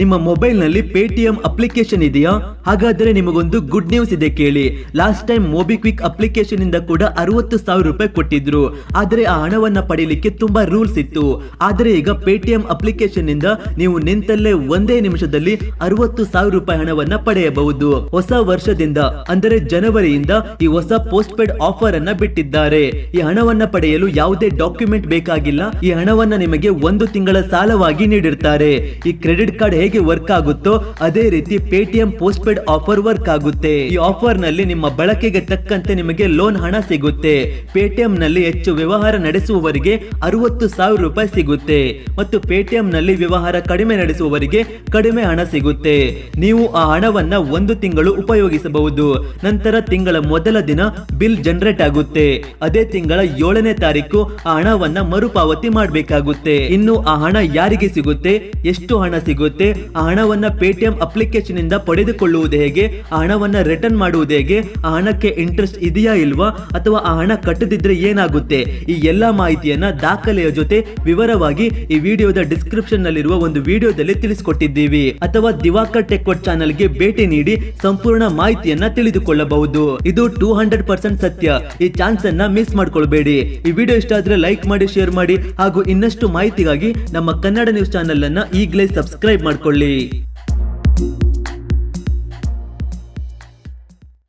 ನಿಮ್ಮ ಮೊಬೈಲ್ನಲ್ಲಿ Paytm application ಇದೆಯಾ? ಹಾಗಾದರೆ ನಿಮಗೊಂದು ಗುಡ್ ನ್ಯೂಸ್ ಇದೆ ಕೇಳಿ. ಲಾಸ್ಟ್ ಟೈಮ್ ಮೊಬಿಕ್ವಿಕ್ ಅಪ್ಲಿಕೇಶನ್ ಇಂದ ಕೂಡ ಅರವತ್ತು ಸಾವಿರ ರೂಪಾಯಿ ಕೊಟ್ಟಿದ್ರು. ಆದ್ರೆ ಆ ಹಣವನ್ನ ಪಡೀಲಿಕ್ಕೆ ತುಂಬಾ ರೂಲ್ಸ್ ಇತ್ತು. ಆದ್ರೆ ಈಗ ಪೇಟಿಎಂ ಅಪ್ಲಿಕೇಶನ್ ಇಂದ ನೀವು ನಿಂತಲ್ಲೇ ಒಂದೇ ನಿಮಿಷದಲ್ಲಿ ಅರವತ್ತು ಸಾವಿರ ರೂಪಾಯಿ ಹಣವನ್ನ ಪಡೆಯಬಹುದು. ಹೊಸ ವರ್ಷದಿಂದ, ಅಂದರೆ ಜನವರಿಯಿಂದ ಈ ಹೊಸ ಪೋಸ್ಟ್ ಪೇಡ್ ಆಫರ್ ಅನ್ನ ಬಿಟ್ಟಿದ್ದಾರೆ. ಈ ಹಣವನ್ನ ಪಡೆಯಲು ಯಾವುದೇ ಡಾಕ್ಯುಮೆಂಟ್ ಬೇಕಾಗಿಲ್ಲ. ಈ ಹಣವನ್ನ ನಿಮಗೆ ಒಂದು ತಿಂಗಳ ಸಾಲವಾಗಿ ನೀಡಿರ್ತಾರೆ. ಈ ಕ್ರೆಡಿಟ್ ಕಾರ್ಡ್ ಹೇಗೆ ವರ್ಕ್ ಆಗುತ್ತೋ ಅದೇ ರೀತಿ Paytm post paid offer work ಆಗುತ್ತೆ. ಈ ಆಫರ್ನಲ್ಲಿ ನಿಮ್ಮ ಬಳಕೆಗೆ ತಕ್ಕಂತೆ ನಿಮಗೆ ಲೋನ್ ಹಣ ಸಿಗುತ್ತೆ. ಪೇಟಿಎಂ ನಲ್ಲಿ ಹೆಚ್ಚು ವ್ಯವಹಾರ ನಡೆಸುವವರಿಗೆ ಅರವತ್ತು ಸಾವಿರ ರೂಪಾಯಿ ಸಿಗುತ್ತೆ. ಮತ್ತು ಪೇಟಿಎಂ ನಲ್ಲಿ ವ್ಯವಹಾರ ಕಡಿಮೆ ನಡೆಸುವವರಿಗೆ ಕಡಿಮೆ ಹಣ ಸಿಗುತ್ತೆ. ನೀವು ಆ ಹಣವನ್ನ ಒಂದು ತಿಂಗಳು ಉಪಯೋಗಿಸಬಹುದು. ನಂತರ ತಿಂಗಳ ಮೊದಲ ದಿನ ಬಿಲ್ ಜನರೇಟ್ ಆಗುತ್ತೆ. ಅದೇ ತಿಂಗಳ ಏಳನೇ ತಾರೀಕು ಆ ಹಣವನ್ನ ಮರುಪಾವತಿ ಮಾಡಬೇಕಾಗುತ್ತೆ. ಇನ್ನು ಆ ಹಣ ಯಾರಿಗೆ ಸಿಗುತ್ತೆ? ಎಷ್ಟು ಹಣ ಸಿಗುತ್ತೆ? ಹಣವನ್ನ ಪೇಟಿಎಂ ಅಪ್ಲಿಕೇಶನ್ ಇಂದ ಪಡೆದುಕೊಳ್ಳುವುದು ಹೇಗೆ? ಆ ಹಣವನ್ನ ರಿಟರ್ನ್ ಮಾಡುವುದು ಹೇಗೆ? ಆ ಹಣಕ್ಕೆ ಇಂಟ್ರೆಸ್ಟ್ ಇದೆಯಾ ಇಲ್ವಾ? ಅಥವಾ ಆ ಹಣ ಕಟ್ಟದಿದ್ರೆ ಏನಾಗುತ್ತೆ? ಈ ಎಲ್ಲಾ ಮಾಹಿತಿಯನ್ನ ದಾಖಲೆಯ ಜೊತೆ ವಿವರವಾಗಿ ಈ ವಿಡಿಯೋದ ಡಿಸ್ಕ್ರಿಪ್ಷನ್ ನಲ್ಲಿರುವ ಒಂದು ವಿಡಿಯೋದಲ್ಲಿ ತಿಳಿಸಿಕೊಟ್ಟಿದ್ದೀವಿ. ಅಥವಾ ದಿವಾಕರ್ ಟೆಕ್ ಚಾನಲ್ಗೆ ಭೇಟಿ ನೀಡಿ ಸಂಪೂರ್ಣ ಮಾಹಿತಿಯನ್ನ ತಿಳಿದುಕೊಳ್ಳಬಹುದು. ಇದು ಟೂ ಹಂಡ್ರೆಡ್ ಪರ್ಸೆಂಟ್ ಸತ್ಯ. ಈ ಚಾನ್ಸ್ ಅನ್ನ ಮಿಸ್ ಮಾಡ್ಕೊಳ್ಬೇಡಿ. ಈ ವಿಡಿಯೋ ಇಷ್ಟ ಆದ್ರೆ ಲೈಕ್ ಮಾಡಿ, ಶೇರ್ ಮಾಡಿ ಹಾಗೂ ಇನ್ನಷ್ಟು ಮಾಹಿತಿಗಾಗಿ ನಮ್ಮ ಕನ್ನಡ ನ್ಯೂಸ್ ಚಾನೆಲ್ ಅನ್ನ ಈಗಲೇ ಸಬ್ಸ್ಕ್ರೈಬ್ ಮಾಡ್ಕೊಳ್ಳಿ